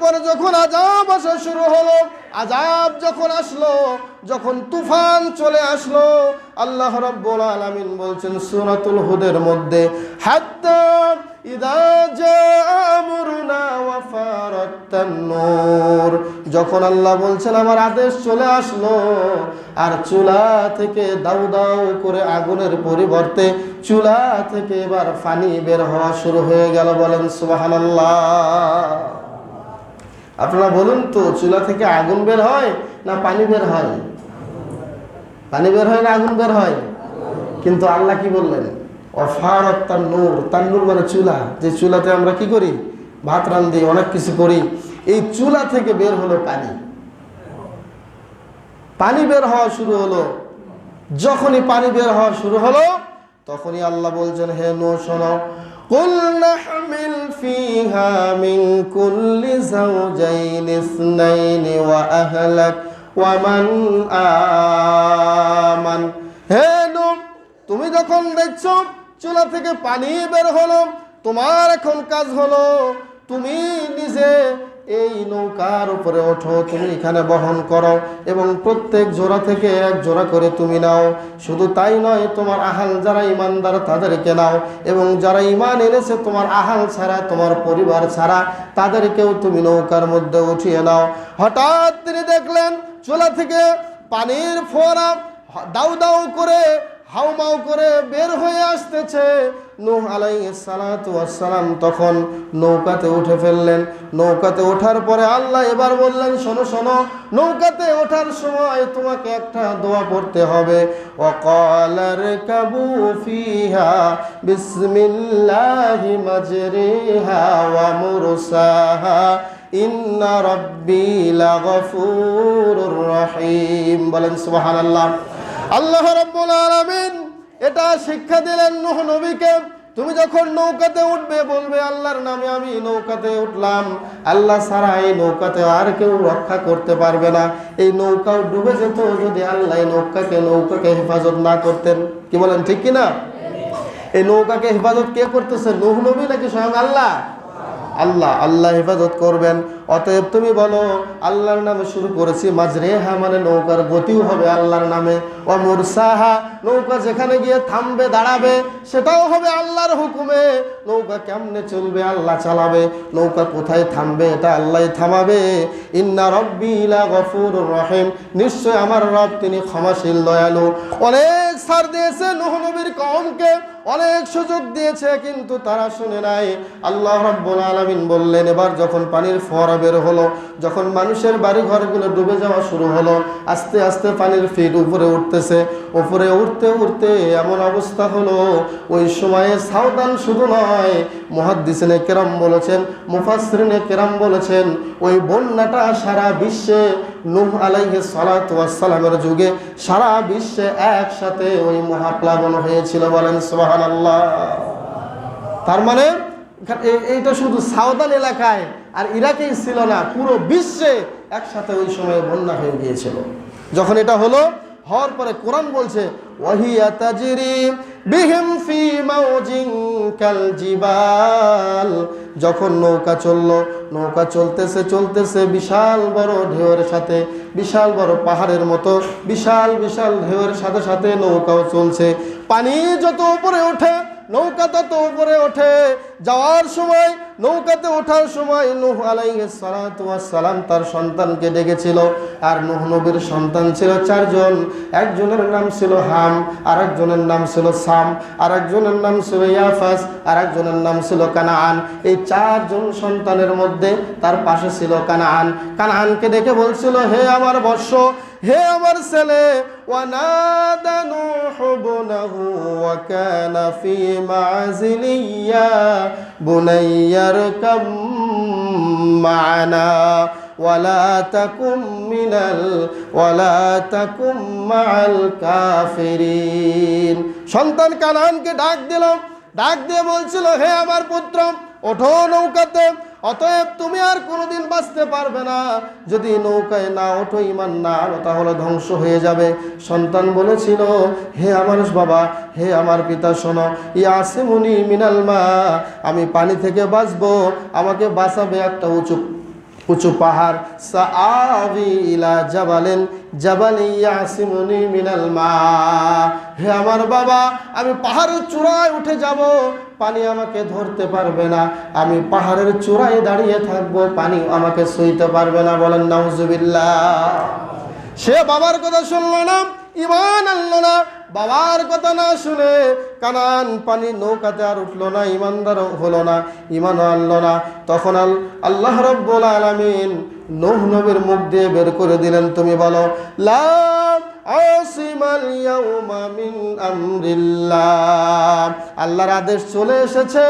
তারপরে যখন আজাব আসা শুরু হলো আজাব যখন আসলো, যখন তুফান চলে আসলো, আল্লাহ রাব্বুল আলামিন বলছেন সূরাতুল হুদের মধ্যে, হাত্তা ইদা জাআ আমরুনা ওয়া ফারাতান নূর। যখন আল্লাহ বলছেন, আমার আদেশ চলে আসলো। আর চুলা থেকে দাউ দাউ করে আগুনের পরিবর্তে চুলা থেকে এবার পানি বের হওয়া শুরু হয়ে গেল, বলেন সুবহানাল্লাহ। আপনারা বলুন তো, চুলা থেকে আগুন বের হয় না পানি বের হয়? পানি বের হয় না আগুন বের হয়? কিন্তু আল্লাহ কি বললেন? অফার তার নূর তার নূর মানে চুলা। যে চুলাতে আমরা কি করি? ভাত রান্ধি, অনেক কিছু করি। এই চুলা থেকে বের হলো পানি। পানি বের হওয়া শুরু হলো। যখনই পানি বের হওয়া শুরু হলো, তখনই আল্লাহ বলছেন, হে নো শোনো। قل نحمل فيها من كل زوجين اثنين وأهلك ومن آمن হে নো তুমি যখন দেখছো চুলা থেকে পানি বের হলো তোমার এখন কাজ হলো তুমি নিজে এই নৌকার উপরে ওঠো, তুমি এখানে বহন করো এবং প্রত্যেক জোড়া থেকে এক জোড়া করে তুমি নাও। শুধু তাই নয়, তোমার আহাল যারা ইমানদার তাদেরকে নাও এবং যারা ইমান এনেছে তোমার আহাল ছাড়া, তোমার পরিবার ছাড়া, তাদেরকেও তুমি নৌকার মধ্যে উঠিয়ে নাও। হঠাৎ তিনি দেখলেন, চোলা থেকে পানির ফোয়ারা দাউ দাউ করে হাউমাউ করে বের হয়ে আসতেছে। নূহ ওয়াসসালাম তখন নৌকাতে উঠে ফেললেন। নৌকাতে ওঠার পরে আল্লাহ এবার বললেন, শোনো শোনো, নৌকাতে ওঠার সময় তোমাকে একটা দোয়া পড়তে হবে। ওয়াকালার কাবু ফিহা বিসমিল্লাহি মাজরিহা ওয়া মুরসাহা। ইন্না রাব্বি লাগফুরুর রহিম। বলেন, সুবহানাল্লাহ। আল্লাহ রাব্বুল আলামিন এটা শিক্ষা দিলেন নূহ নবীকে, তুমি যখন নৌকাতে উঠবে, বলবে আল্লাহর নামে আমি নৌকাতে উঠলাম। আল্লাহ ছাড়া এই নৌকাতে আর কেউ রক্ষা করতে পারবে না। এই নৌকাও ডুবে যেত যদি আল্লাহ নৌকাকে নৌকাকে হেফাজত না করতেন। কি বলেন, ঠিক কি না এই নৌকাকে হেফাজত কে করতেছে, নূহ নবী নাকি স্বয়ং আল্লাহ? আল্লাহ আল্লাহ হেফাজত করবেন। অতএব তুমি বলো, আল্লাহর নামে শুরু করেছি মাজরে হা মানে নৌকার গতিও হবে আল্লাহর নামে। ও মুরসাহা, নৌকা যেখানে গিয়ে থামবে, দাঁড়াবে, সেটাও হবে আল্লাহর হুকুমে। নৌকা কেমনে চলবে, আল্লাহ চালাবে। নৌকা কোথায় থামবে, এটা আল্লাহ থামাবে। ইন্না রব্বি ইলা গফুরুর রহিম। নিশ্চয় আমার রব তিনি ক্ষমাশীল, দয়ালু। অনেক সার দিয়েছে নূহ নবীর কওমকে। অনেক সুযোগ দিয়েছে, কিন্তু তারা শুনে নাই। আল্লাহ রব্বুল আলামিন বললেন, এবার যখন পানির ফোয়ারা বের হলো, যখন মানুষের বাড়ি ঘরগুলো ডুবে যাওয়া শুরু হলো, আস্তে আস্তে পানির ফিট উপরে উঠতেছে। উপরে উঠতে উঠতে এমন অবস্থা হলো, ওই সময়ে সাবধান শুধু নয়, মহাদ্দিসিনে কেরাম বলেছেন মুফাসরিনে কেরাম বলেছেন, ওই বন্যাটা সারা বিশ্বে নূহ ওয়াস সালামের যুগে সারা বিশ্বে একসাথে ওই মহাপ্লাবন হয়েছিল বলেন সুবহানাল্লাহ। তার মানে এইটা শুধু সাউদান এলাকায় আর ইরাকেই ছিল না, পুরো বিশ্বে একসাথে ওই সময়ে বন্যা হয়ে গিয়েছিল। যখন এটা হলো, হওয়ার পরে কোরআন বলছে, ওয়াহিয়া তাজরি বিহিম ফি মাউজিন কাল জিবাল যখন নৌকা চলল, নৌকা চলতেছে চলতেছে বিশাল বড় ঢেউয়ের সাথে, বিশাল বড় পাহাড়ের মতো, বিশাল বিশাল ঢেউয়ের সাথে সাথে নৌকাও চলছে। পানি যত উপরে ওঠে নৌকা তত উপরে ওঠে। যাওয়ার সময়, নৌকাতে ওঠার সময় নূহ সালাম তার সন্তানকে ডেকেছিল। আর নূহ নবীর সন্তান ছিল চারজন। একজনের নাম ছিল হাম আর একজনের নাম ছিল সাম আর একজনের নাম ছিল ইয়াফাস আর একজনের নাম ছিল কানাআন। এই চারজন সন্তানের মধ্যে তার পাশে ছিল কানাআন। কানাআনকে ডেকে বলছিল, হে আমার বর্ষ হে আমার ছেলে, ওয়ানাদা নূহু বুনাহু ওয়া কানা ফি মাযিলিয়া বুনাইয়ার কাম মা'না ওয়ালা তাকুম মিনাল ওয়ালা তাকুম মা'আল কাফিরিন। সন্তান কানানকে ডাক দিল, ডাক দিয়ে বলছিল, হে আমার পুত্র, ওঠো নৌকাতে। অতএব তুমি আর কোনোদিন বাঁচতে পারবে না। যদি নৌকায় না ওঠো, ইমান না আনো, তাহলে ধ্বংস হয়ে যাবে। সন্তান বলেছিল, হে আমার বাবা, হে আমার পিতা, শোনো, ইয়াসিমুনি মিনাল মা, আমি পানি থেকে বাঁচবো, আমাকে বাঁচাবে একটা উঁচু উঁচু পাহাড়। মা হে আমার বাবা, আমি পাহাড়ের চূড়ায় উঠে যাব, পানি আমাকে ধরতে পারবে না। আমি পাহাড়ের চূড়ায় দাঁড়িয়ে থাকব, পানি আমাকে সইতে পারবে না। বলেন, নাউজুবিল্লাহ। সে বাবার কথা শুনলো না? ইমান আনলো না। বাবার কথা না শুনে কানান পানি নৌকাতে আর উঠল না ইমানদার হলো না, ইমানও আনলো না। তখন আল আল্লাহ রব্বুল আলামিন নূহ নবীর মুখ দিয়ে বের করে দিলেন, তুমি বলো, লা আসিমাল ইয়াউমা আমরিল্লাহ। আল্লাহর আদেশ চলে এসেছে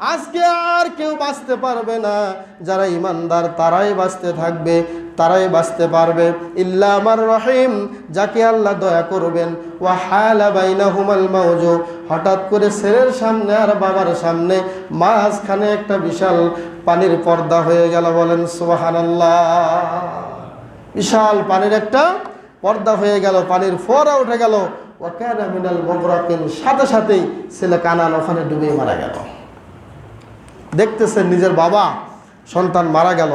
আজকে আর কেউ বাঁচতে পারবে না। যারা ইমানদার, তারাই বাঁচতে থাকবে, তারাই বাঁচতে পারবে। ইল্লা আমার রহিম, যাকে আল্লাহ দয়া করবেন। ওয়া হালা বাইনাহুমাল মাউজু, হঠাৎ করে ছেলের সামনে আর বাবার সামনে মাঝখানে একটা বিশাল পানির পর্দা হয়ে গেল। বলেন, সুবহানাল্লাহ। বিশাল পানির একটা পর্দা হয়ে গেল, পানির ফোয়ারা উঠে গেল। ওয়াকানা মিনাল মুগরাকিন, সাথে সাথেই ছেলে কানান ওখানে ডুবে মারা গেল। দেখতেছেন নিজের বাবা সন্তান মারা গেল।